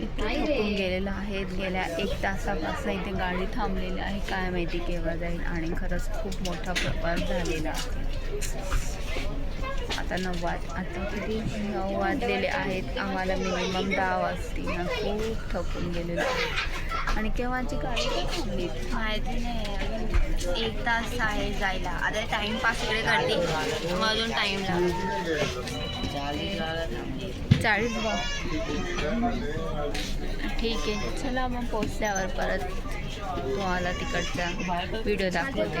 इतके थकून गेलेलो आहेत. गेल्या एक तासापासून इथे गाडी थांबलेली आहे. काय माहिती केव्हा जाईल आणि खरंच खूप मोठा प्रवास झालेला आहे. आता नऊ वाज आता किती? नऊ वाजलेले आहेत. आम्हाला मिनिमम दहा वाजतील ना. खूप थकून गेलेलो आहे. आणि केव्हाची गाडी थांबली माहिती नाही. एक तास आहे जायला. आता टाइमपास इकडे करते. मग अजून टाइम लागेल चाळीस बा ठीक आहे. चला मग पोचल्यावर परत तुम्हाला तिकडचा व्हिडिओ दाखवते.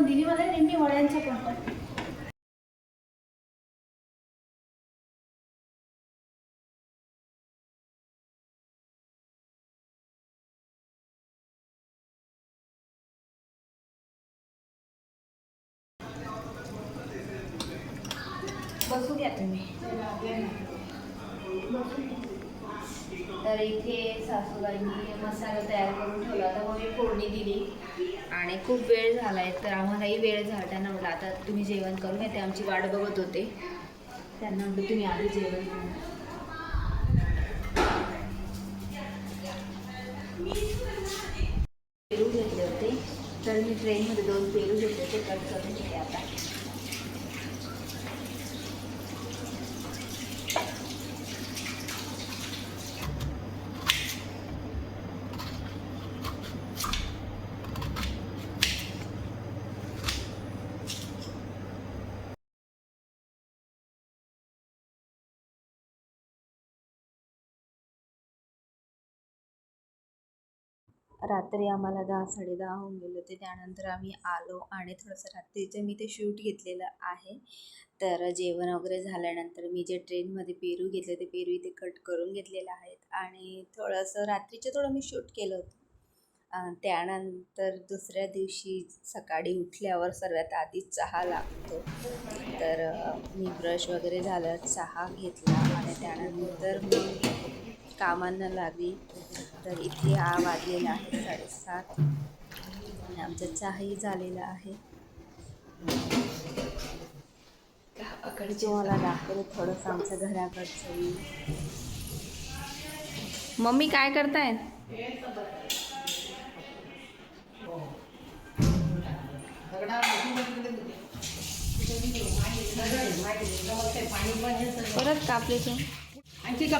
वड्यांचं आठवण दिली मला नेहमी वड्यांचं पण बसू घ्या तुम्ही तर इथे सासूबाईंनी मसाला तयार करून ठेवला होता मग मी फोडणी दिली. आणि खूप वेळ झाला आहे तर आम्हालाही वेळ झाला त्यांना म्हटलं आता तुम्ही जेवण करून येते आमची वाट बघत होते. त्यांना म्हटलं तुम्ही आधी जेवण करा. पेरू घेतले होते. तर मी ट्रेनमध्ये दोन पेरू घेतले होते कट करून घेते आता. रात्री आम्हाला दहा साडेदहा होऊन गेले होते. त्यानंतर आम्ही आलो आणि थोडंसं रात्रीचं मी ते शूट घेतलेलं आहे. तर जेवण वगैरे झाल्यानंतर मी जे ट्रेनमध्ये पेरू घेतले ते पेरू इथे कट करून घेतलेलं आहेत. आणि थोडंसं रात्रीचं थोडं मी शूट केलं होतं. त्यानंतर दुसऱ्या दिवशी सकाळी उठल्यावर सर्वात आधी चहा लागतो. तर मी ब्रश वगैरे झालं चहा घेतला आणि त्यानंतर मी कामांना लागली तर इथे आ वाजलेला आहे साडेसात. आणि आमचा चहाही झालेला आहे. तुम्हाला दाखवलं थोडंसं आमच्या घराकडचं मम्मी काय करताय? परत कापले तू आणखी का?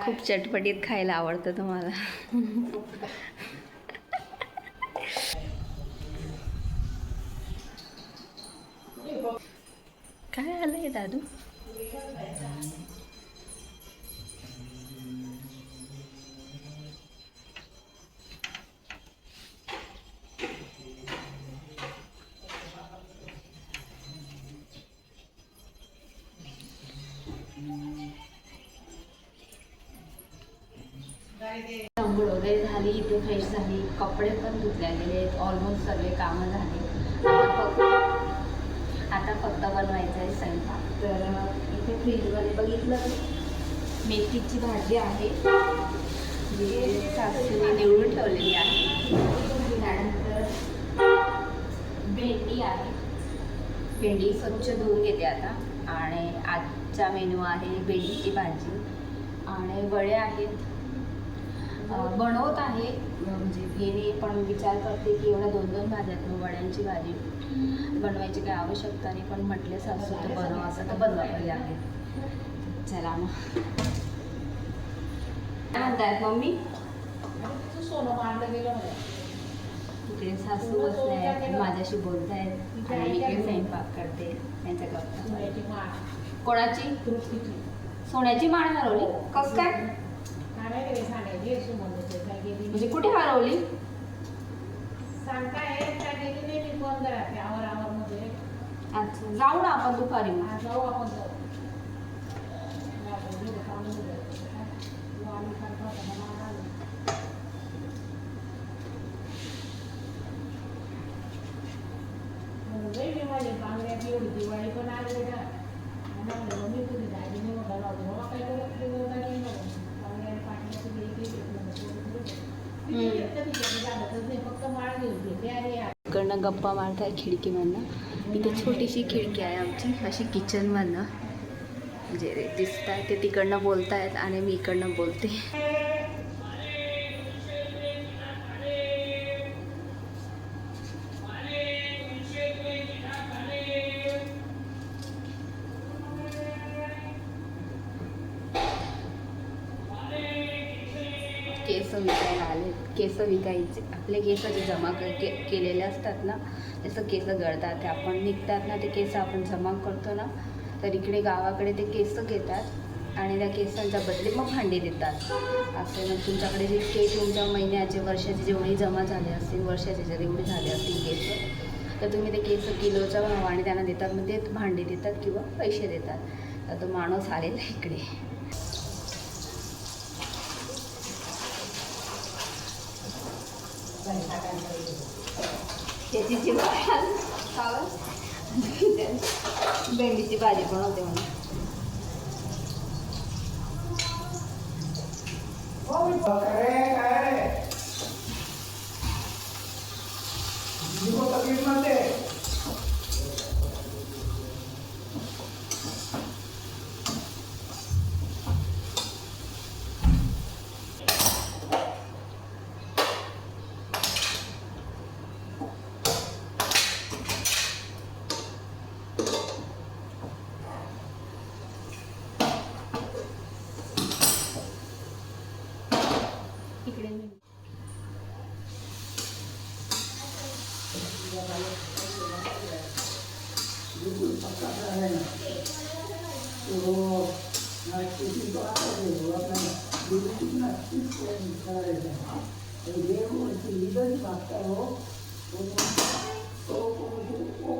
खूप चटपटीत खायला आवडतं तुम्हाला. काय आलंय दादू? आंघोळ वगैरे झाली इथे फ्रेश झाली कपडे पण धुतल्या गेले आहेत ऑलमोस्ट सगळे कामं झाले आता फक्त आता बनवायचं आहे स्वयंपाक तर इथे फ्रीजमध्ये बघितलं मेथीची भाजी आहे जी सासूने निवडून ठेवलेली आहे त्यानंतर भेंडी आहे भेंडी स्वच्छ धुवून घेते आता आणि आजचा मेनू आहे भेंडीची भाजी आणि वडे आहेत बनवत आहे. म्हणजे घेणे पण विचार करते की एवढ्या दोन दोन भाज्यात वड्यांची भाजी बनवायची काही आवश्यकता नाही पण म्हटले सासू तर बनव असं तर बनवायला आहे चला मग. काय म्हणतायत मम्मी? सोनं मांडलं गेलं इकडे सासू बसले आहेत माझ्याशी बोलतायत आणि मी इकडे स्वयंपाक करते त्यांच्या गप्पा कोणाची? सोन्याची माळ हरवली कस काय? म्हणजे कुठे हरवली? अच्छा जाऊ ना आपण दुपारी. मग. दिवाळी पण आली बेटा मी तुझी दाजी नाही म्हटलं बाबा काय करत फक्त माळ घेऊन घेते आणि इकडनं गप्पा मारताय खिडकीमधनं. इथे छोटीशी खिडकी आहे आमची अशी किचनमधनं. म्हणजे जे दिसत आहे ते तिकडनं बोलतायत आणि मी इकडनं बोलते. केस विकायला आले. केस विकायचे. आपले केस जे जमा के केलेले असतात ना जसं केस गळतात ते आपण निघतात ना ते केस आपण जमा करतो ना तर इकडे गावाकडे ते केस घेतात आणि त्या केसांच्या बदले मग भांडी देतात. असे मग तुमच्याकडे जितके तुमच्या महिन्याचे वर्षाचे जेवढे जमा झाले असतील वर्षाचे जर एवढे झाले असतील केस तर तुम्ही ते केस किलोच्या भावाने त्यांना देतात. मग ते भांडी देतात किंवा पैसे देतात. तर तो माणूस आलेला इकडे. त्याची भेंडीची भाजी बनवते म्हणून इकडे मी.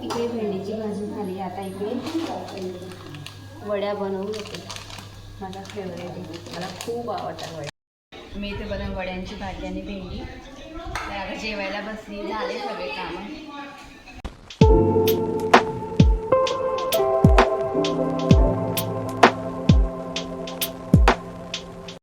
इकडे भेंडीची भाजी झाली आता इकडे वड्या बनवून घेते माझा फेवरेट आहे. मला खूप आवडतात वड्या. मी इथे बनव वड्यांची भाजी आणि भेंडी. तर आता जेवायला बसली झाले सगळे कामं.